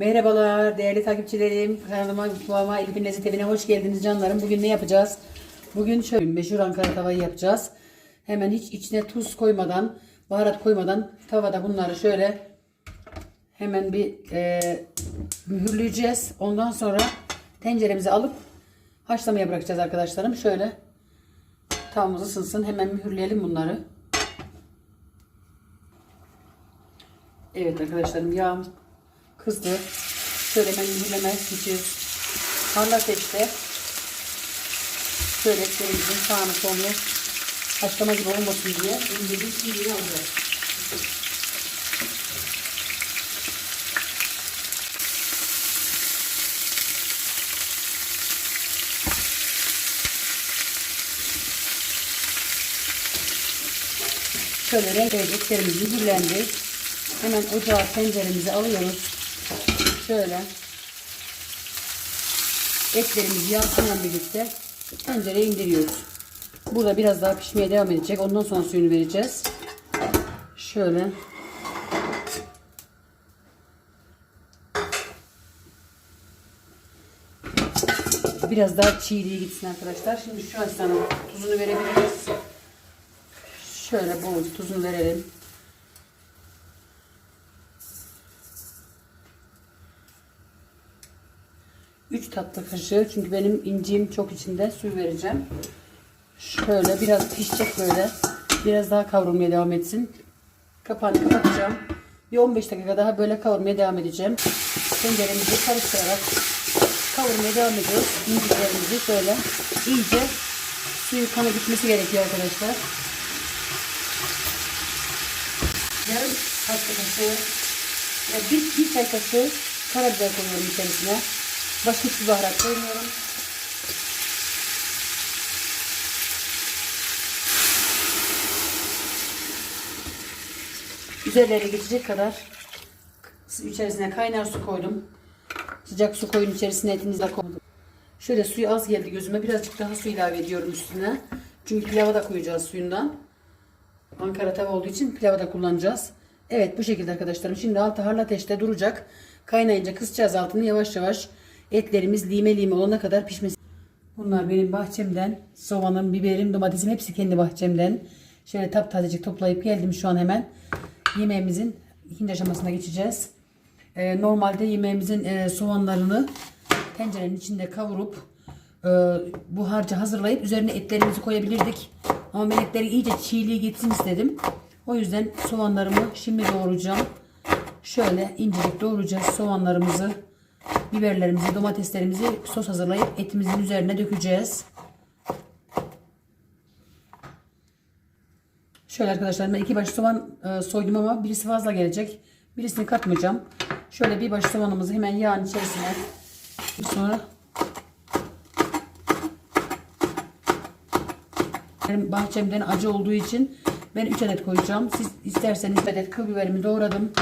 Merhabalar değerli takipçilerim. Kanalıma, mutfağıma, Elif'in Lezzet Evi'ne hoş geldiniz canlarım. Bugün ne yapacağız? Bugün şöyle meşhur Ankara tavayı yapacağız. Hemen hiç içine tuz koymadan, baharat koymadan tavada bunları şöyle hemen bir e, mühürleyeceğiz. Ondan sonra tenceremize alıp haşlamaya bırakacağız arkadaşlarım. Şöyle tavamız ısınsın. Hemen mühürleyelim bunları. Evet arkadaşlarım yağım kızdı. Şöyle hemen mühürleme geçiyoruz. Harlı ateşte şöyle etlerimizin sağını solunu haşlama gibi olmasın diye ince bir sivriyi alacağız. Şöyle renk etlerimiz mühürlendi. Hemen ocağa tenceremizi alıyoruz. Şöyle. Etlerimizi yağsınla birlikte tencereye indiriyoruz. Burada biraz daha pişmeye devam edecek. Ondan sonra suyunu vereceğiz. Şöyle. Biraz daha çiğliği gitsin arkadaşlar. Şimdi şu esnada tuzunu verebiliriz. Şöyle bol tuzunu verelim. Üç tatlı kaşığı çünkü benim inciğim çok içinde su vereceğim. Şöyle biraz pişecek böyle. Biraz daha kavrulmaya devam etsin. Kapağını kapatacağım. Bir 15 dakika daha böyle kavurmaya devam edeceğim. Tenceremizi karıştırarak kavurmaya devam ediyoruz. İnciklerimizi şöyle iyice suyu kanı gitmesi gerekiyor arkadaşlar. Yarım tatlı kaşığı ya bir, bir çay kaşığı karabiber koyuyorum içerisine. Başka hiçbir baharat koymuyorum. Üzerleri geçecek kadar içerisine kaynar su koydum. Sıcak su koyun içerisine etinizi de koydum. Şöyle suyu az geldi gözüme. Birazcık daha su ilave ediyorum üstüne. Çünkü pilava da koyacağız suyundan. Ankara tava olduğu için pilava da kullanacağız. Evet bu şekilde arkadaşlarım. Şimdi altı harlı ateşte duracak. Kaynayınca kısacağız altını yavaş yavaş. Etlerimiz lime lime olana kadar pişmesi. Bunlar benim bahçemden. Soğanım, biberim, domatesim hepsi kendi bahçemden. Şöyle taptazecik toplayıp geldim şu an hemen. Yemeğimizin ikinci aşamasına geçeceğiz. Ee, normalde yemeğimizin e, soğanlarını tencerenin içinde kavurup e, bu harcı hazırlayıp üzerine etlerimizi koyabilirdik. Ama ben etleri iyice çiğliği gitsin istedim. O yüzden soğanlarımı şimdi doğrayacağım. Şöyle incecik doğrayacağız soğanlarımızı, biberlerimizi, domateslerimizi sos hazırlayıp etimizin üzerine dökeceğiz. Şöyle arkadaşlar ben iki baş soğan e, soydum ama birisi fazla gelecek. Birisini katmayacağım. Şöyle bir baş soğanımızı hemen yağın içerisine sonra benim bahçemden acı olduğu için ben 3 adet koyacağım. Siz isterseniz 3 adet kıl biberimi doğradım.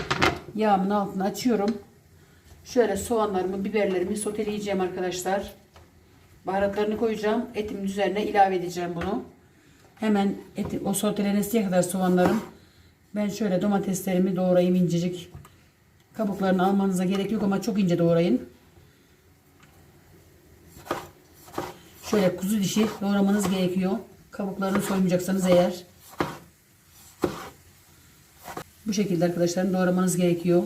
Yağımın altını açıyorum. Şöyle soğanlarımı, biberlerimi soteleyeceğim arkadaşlar. Baharatlarını koyacağım. Etimin üzerine ilave edeceğim bunu. Hemen eti, o sotelenesiye kadar soğanlarım. Ben şöyle domateslerimi doğrayayım incecik. Kabuklarını almanıza gerek yok ama çok ince doğrayın. Şöyle kuzu dişi doğramanız gerekiyor. Kabuklarını soymayacaksanız eğer. Bu şekilde arkadaşlarım doğramanız gerekiyor.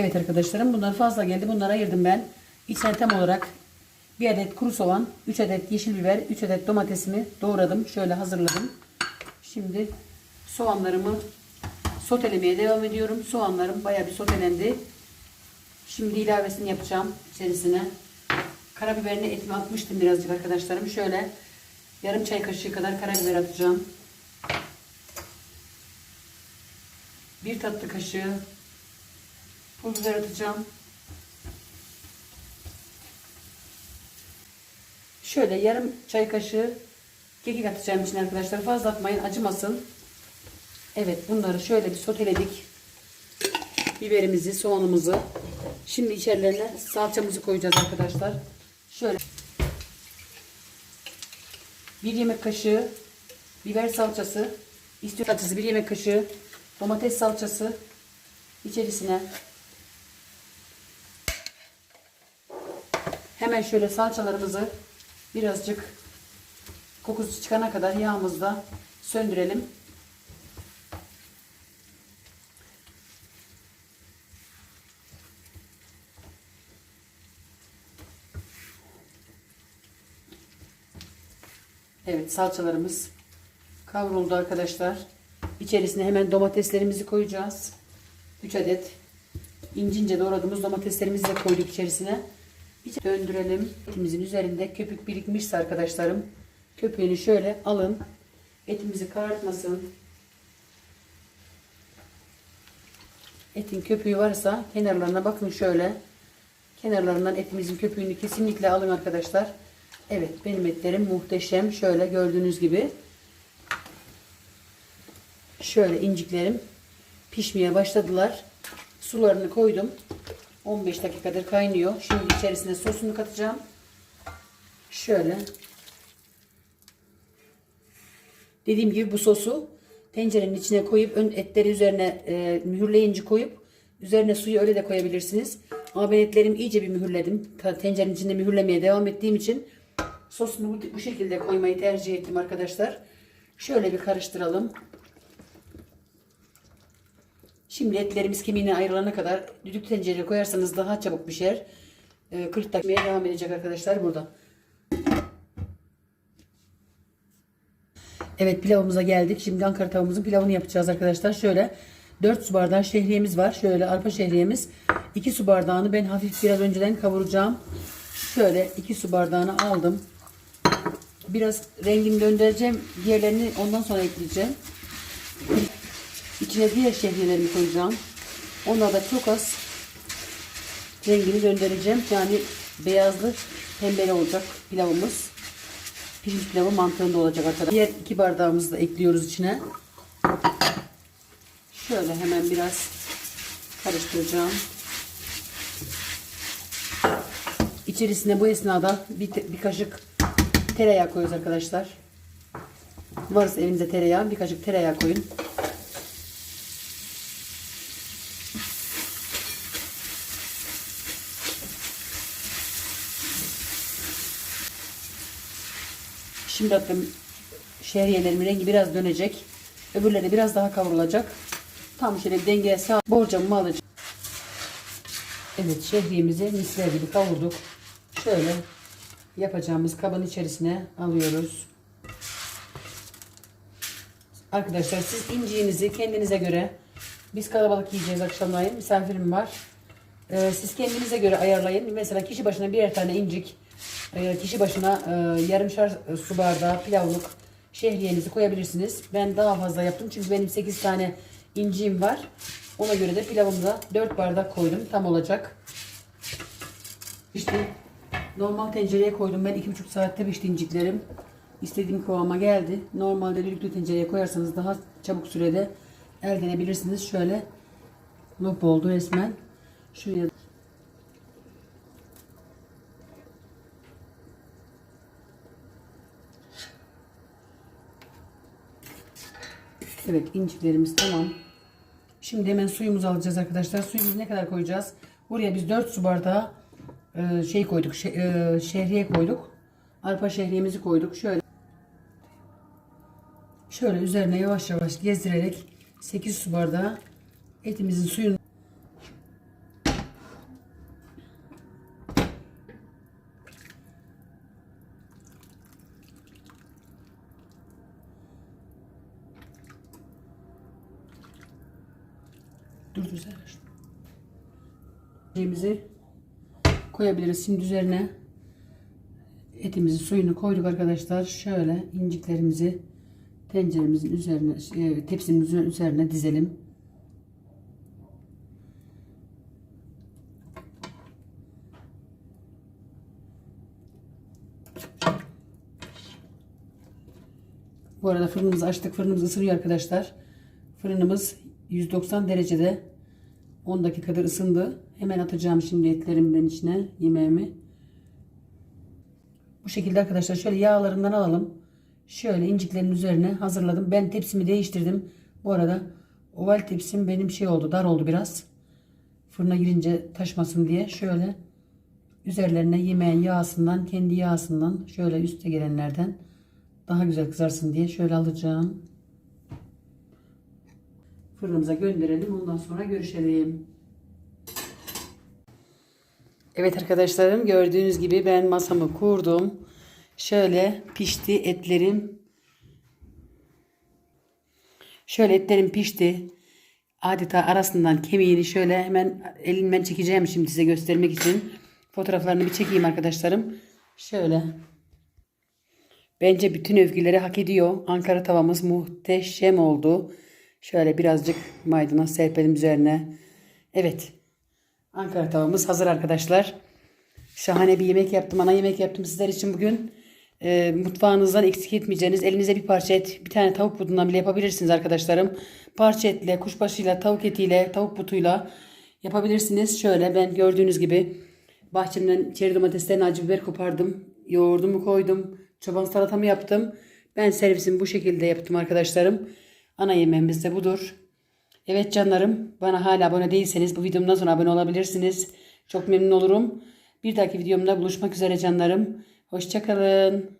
Evet arkadaşlarım bunlar fazla geldi. Bunları ayırdım ben. İçine tam olarak bir adet kuru soğan, 3 adet yeşil biber, 3 adet domatesimi doğradım. Şöyle hazırladım. Şimdi soğanlarımı sotelemeye devam ediyorum. Soğanlarım bayağı bir sotelendi. Şimdi ilavesini yapacağım içerisine. Karabiberini etime atmıştım birazcık arkadaşlarım. Şöyle yarım çay kaşığı kadar karabiber atacağım. Bir tatlı kaşığı pul biber atacağım. Şöyle yarım çay kaşığı kekik atacağım için arkadaşlar. Fazla atmayın acımasın. Evet bunları şöyle bir soteledik. Biberimizi, soğanımızı. Şimdi içerilerine salçamızı koyacağız arkadaşlar. Şöyle. Bir yemek kaşığı biber salçası. İstiyor salçası bir yemek kaşığı. Domates salçası. içerisine Hemen şöyle salçalarımızı birazcık kokusu çıkana kadar yağımızda söndürelim. Evet salçalarımız kavruldu arkadaşlar. İçerisine hemen domateslerimizi koyacağız. 3 adet ince ince doğradığımız domateslerimizi de koyduk içerisine. İç- Döndürelim. Etimizin üzerinde köpük birikmişse arkadaşlarım köpüğünü şöyle alın. Etimizi karartmasın. Etin köpüğü varsa kenarlarına bakın şöyle. Kenarlarından etimizin köpüğünü kesinlikle alın arkadaşlar. Evet benim etlerim muhteşem. Şöyle gördüğünüz gibi. Şöyle inciklerim pişmeye başladılar. Sularını koydum. 15 dakikadır kaynıyor. Şimdi içerisine sosunu katacağım. Şöyle. Dediğim gibi bu sosu tencerenin içine koyup ön etleri üzerine e, mühürleyince koyup üzerine suyu öyle de koyabilirsiniz. Ama ben etlerimi iyice bir mühürledim. Tencerenin içinde mühürlemeye devam ettiğim için sosunu bu şekilde koymayı tercih ettim arkadaşlar. Şöyle bir karıştıralım. Şimdi etlerimiz kemiğine ayrılana kadar düdük tencereye koyarsanız daha çabuk pişer. Ee, 40 dakikaya devam edecek arkadaşlar burada. Evet pilavımıza geldik. Şimdi Ankara tavuğumuzun pilavını yapacağız arkadaşlar. Şöyle 4 su bardağı şehriyemiz var. Şöyle arpa şehriyemiz. 2 su bardağını ben hafif biraz önceden kavuracağım. Şöyle 2 su bardağını aldım. Biraz rengini döndüreceğim. Diğerlerini ondan sonra ekleyeceğim. İçine diğer şehriyelerimi koyacağım. Ona da çok az rengini döndüreceğim. Yani beyazlı pembeli olacak pilavımız. Pirinç pilavı mantığında olacak arkadaşlar. Diğer iki bardağımızı da ekliyoruz içine. Şöyle hemen biraz karıştıracağım. İçerisine bu esnada bir, bir kaşık tereyağı koyuyoruz arkadaşlar. Varsa evinizde tereyağı bir kaşık tereyağı koyun. Şimdi bakın şehriyelerimin rengi biraz dönecek. Öbürleri biraz daha kavrulacak. Tam şöyle dengeye sağ borcamımı alacağım. Evet şehriyemizi misler gibi kavurduk. Şöyle yapacağımız kabın içerisine alıyoruz. Arkadaşlar siz inciğinizi kendinize göre biz kalabalık yiyeceğiz akşamleyin. Misafirim var. Ee, siz kendinize göre ayarlayın. Mesela kişi başına birer tane incik, e, kişi başına e, yarımşar su bardağı pilavlık şehriyenizi koyabilirsiniz. Ben daha fazla yaptım çünkü benim 8 tane inciğim var. Ona göre de pilavımda 4 bardak koydum. Tam olacak. İşte normal tencereye koydum. Ben 2,5 saatte pişti inciklerim. İstediğim kıvama geldi. Normalde düdüklü tencereye koyarsanız daha çabuk sürede elde edebilirsiniz. Şöyle lop oldu resmen. Şuraya Evet inciklerimiz tamam. Şimdi hemen suyumuzu alacağız arkadaşlar. Suyumuzu ne kadar koyacağız? Buraya biz 4 su bardağı e, şey koyduk. şe- e, şehriye koyduk. Arpa şehriyemizi koyduk. Şöyle şöyle üzerine yavaş yavaş gezdirerek 8 su bardağı etimizin suyunu Şeyimizi koyabiliriz. Şimdi üzerine etimizin suyunu koyduk arkadaşlar. Şöyle inciklerimizi tenceremizin üzerine, e, tepsimizin üzerine dizelim. Bu arada fırınımızı açtık. Fırınımız ısınıyor arkadaşlar. Fırınımız 190 derecede 10 dakikadır ısındı. Hemen atacağım şimdi etlerimden içine yemeğimi. Bu şekilde arkadaşlar şöyle yağlarından alalım. Şöyle inciklerin üzerine hazırladım. Ben tepsimi değiştirdim. Bu arada oval tepsim benim şey oldu dar oldu biraz. Fırına girince taşmasın diye şöyle Üzerlerine yemeğin yağsından, kendi yağsından şöyle üste gelenlerden daha güzel kızarsın diye şöyle alacağım. Fırınımıza gönderelim. Ondan sonra görüşelim. Evet arkadaşlarım gördüğünüz gibi ben masamı kurdum. Şöyle pişti etlerim. Şöyle etlerim pişti. Adeta arasından kemiğini şöyle hemen elimden çekeceğim şimdi size göstermek için. Fotoğraflarını bir çekeyim arkadaşlarım. Şöyle. Bence bütün övgüleri hak ediyor. Ankara tavamız muhteşem oldu. Şöyle birazcık maydanoz serpelim üzerine. Evet. Ankara tavamız hazır arkadaşlar. Şahane bir yemek yaptım. Ana yemek yaptım sizler için bugün. Ee, mutfağınızdan eksik etmeyeceğiniz elinize bir parça et, bir tane tavuk butundan bile yapabilirsiniz arkadaşlarım. Parça etle, kuşbaşıyla, tavuk etiyle, tavuk butuyla yapabilirsiniz. Şöyle ben gördüğünüz gibi bahçemden çeri domateslerini acı biber kopardım. Yoğurdumu koydum. Çoban salatamı yaptım. Ben servisimi bu şekilde yaptım arkadaşlarım. Ana yemeğimiz de budur. Evet canlarım bana hala abone değilseniz bu videomdan sonra abone olabilirsiniz. Çok memnun olurum. Bir dahaki videomda buluşmak üzere canlarım. Hoşçakalın.